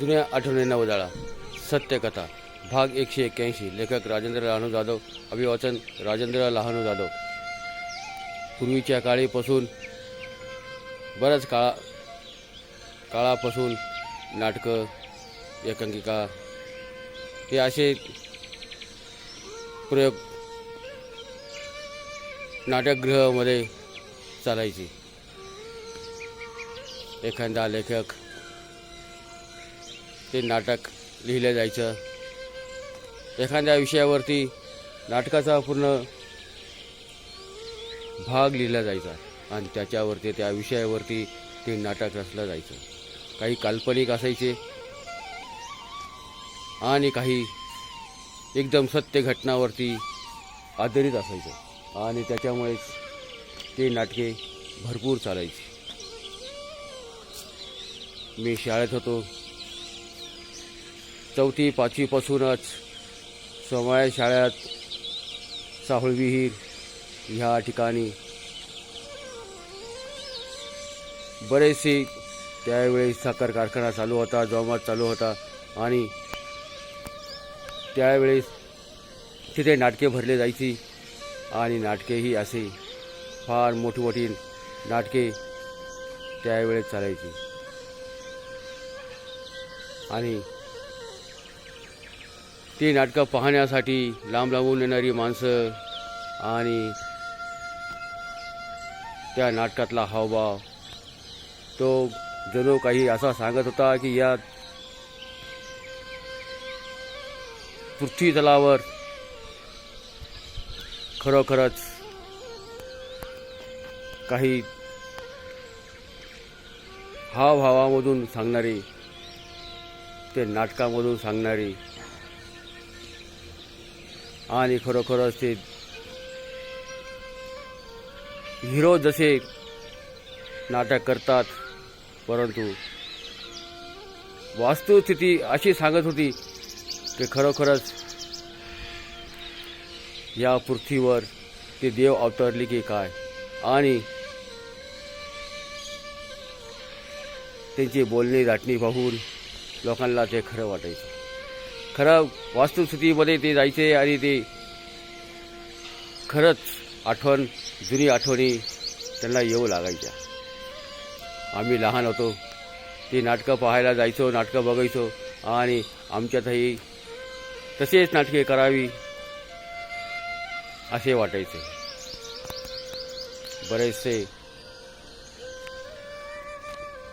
जुन्या आठवणींना उजाळा. सत्यकथा. भाग एकशे एक्क्याऐंशी. लेखक राजेंद्र लहानू जाधव. अभिवाचन राजेंद्र लहानू जाधव. पूर्वीच्या काळीपासून बऱ्याच काळा काळापासून नाटकं एकांकिका हे असे प्रयोग नाटकगृहामध्ये चालायचे. एखादा लेखक ते नाटक लिहिलं जायचं. एखाद्या विषयावरती नाटकाचा पूर्ण भाग लिहिला जायचा आणि त्याच्यावरती त्या विषयावरती ते नाटक रचलं जायचं. काही काल्पनिक असायचे आणि काही एकदम सत्य घटनावरती आधारित असायचं आणि त्याच्यामुळेच ते नाटके भरपूर चालायची. मी शाळेत होतो. चौथी पाचवीपासूनच सोमया शाळेत साहुळविहीर ह्या ठिकाणी. बरेचसे त्यावेळी साखर कारखाना चालू होता जोमात चालू होता आणि त्यावेळेस तिथे नाटके भरले जायची आणि नाटकेही असे फार मोठी मोठी नाटके त्यावेळेस चालायची. आणि ती नाटकं पाहण्यासाठी लांब लांबून येणारी माणसं आणि त्या नाटकातला हावभाव. तो जणू काही असा सांगत होता की या पृथ्वी तलावर खरोखरच काही हावभावामधून सांगणारी ते नाटकामधून सांगणारी आणि खरोखरच ते हिरो जसे नाटक करतात परंतु वास्तुस्थिती अशी सांगत होती की खरोखरच या पृथ्वीवर ते देव अवतरले की काय? आणि त्यांची बोलणी दाटणी पाहून लोकांना ते खरं वाटायचं. खरं वास्तुस्थितीमध्ये ते जायचे आणि ते खरंच आठवण जुनी आठवणी त्यांना येऊ लागायच्या. आम्ही लहान होतो ती नाटकं पाहायला जायचो नाटकं बघायचो आणि आमच्यातही तसेच नाटके करावी असे वाटायचे. बरेचसे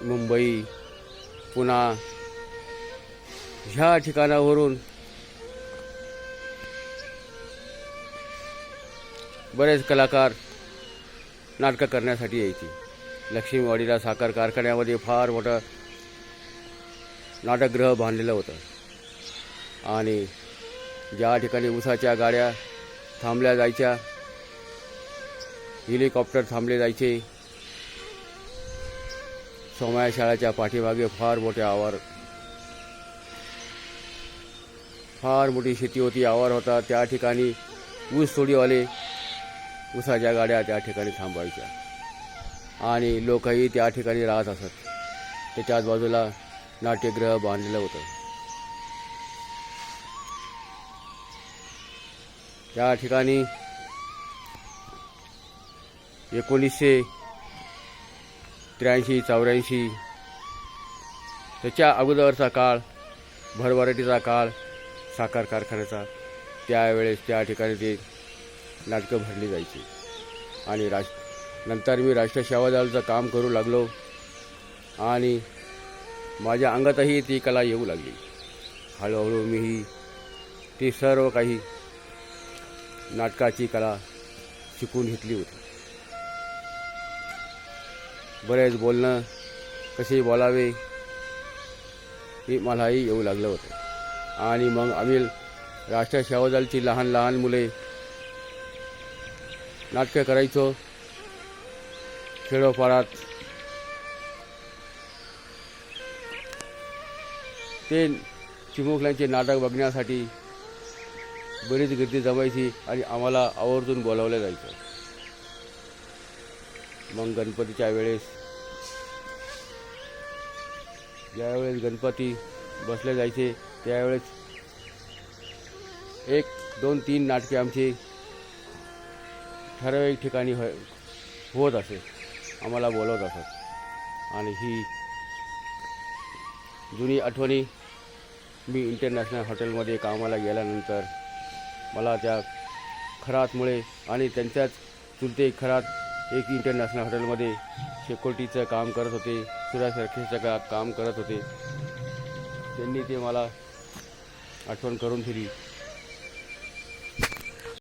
मुंबई पुणा ह्या ठिकाणावरून बरेच कलाकार नाटकं करण्यासाठी यायचे. लक्ष्मीवाडीला साखर कारखान्यामध्ये फार मोठं नाटकगृह बांधलेलं होतं. आणि ज्या ठिकाणी उसाच्या गाड्या थांबल्या जायच्या हेलिकॉप्टर थांबले जायचे सोमया शाळेच्या पाठीमागे फार मोठे आवार फार मोठी शेती होती आवार होता. त्या ठिकाणी ऊस तोडीवाले ऊसाच्या गाड्या त्या ठिकाणी थांबायच्या आणि लोकही त्या ठिकाणी राहत असत. त्याच्याच बाजूला नाट्यगृह बांधलेलं होतं. त्या ठिकाणी एकोणीसशे त्र्याऐंशी चौऱ्याऐंशी त्याच्या अगोदरचा काळ भरभराटीचा काळ साखर कारखान्याचा त्यावेळेस त्या ठिकाणी ते नाटकं भरली जायची. आणि राज नंतर मी राष्ट्रीय सेवा दलाचं काम करू लागलो. आणि माझ्या अंगातही ती कला येऊ लागली. हळूहळू मीही ती सर्व काही नाटकाची कला शिकून घेतली होती. बरेच बोलणं कसे बोलावे हे मलाही येऊ लागलं होतं. आणि मग आम्ही राष्ट्रीय सेवा दलची लहान लहान मुले नाटकं करायचो. खेडोपाडात ते चिमुकल्यांचे नाटक बघण्यासाठी बरीच गर्दी जमायची आणि आम्हाला आवर्जून बोलावलं जायचं. मग गणपतीच्या वेळेस ज्यावेळेस गणपती बसले जायचे त्यावेळेस एक दोन तीन नाटके आमची ठराविक ठिकाणी हो होत असे. आम्हाला बोलवत असत. आणि ही जुनी आठवणी मी इंटरनॅशनल हॉटेलमध्ये कामाला गेल्यानंतर मला त्या खरातमुळे आणि त्यांच्याच चुलते खरात एक इंटरनॅशनल हॉटेलमध्ये सिक्युरिटीचं काम करत होते सुरक्षेचं काम करत होते. त्यांनी ते मला आठवण करून दिली.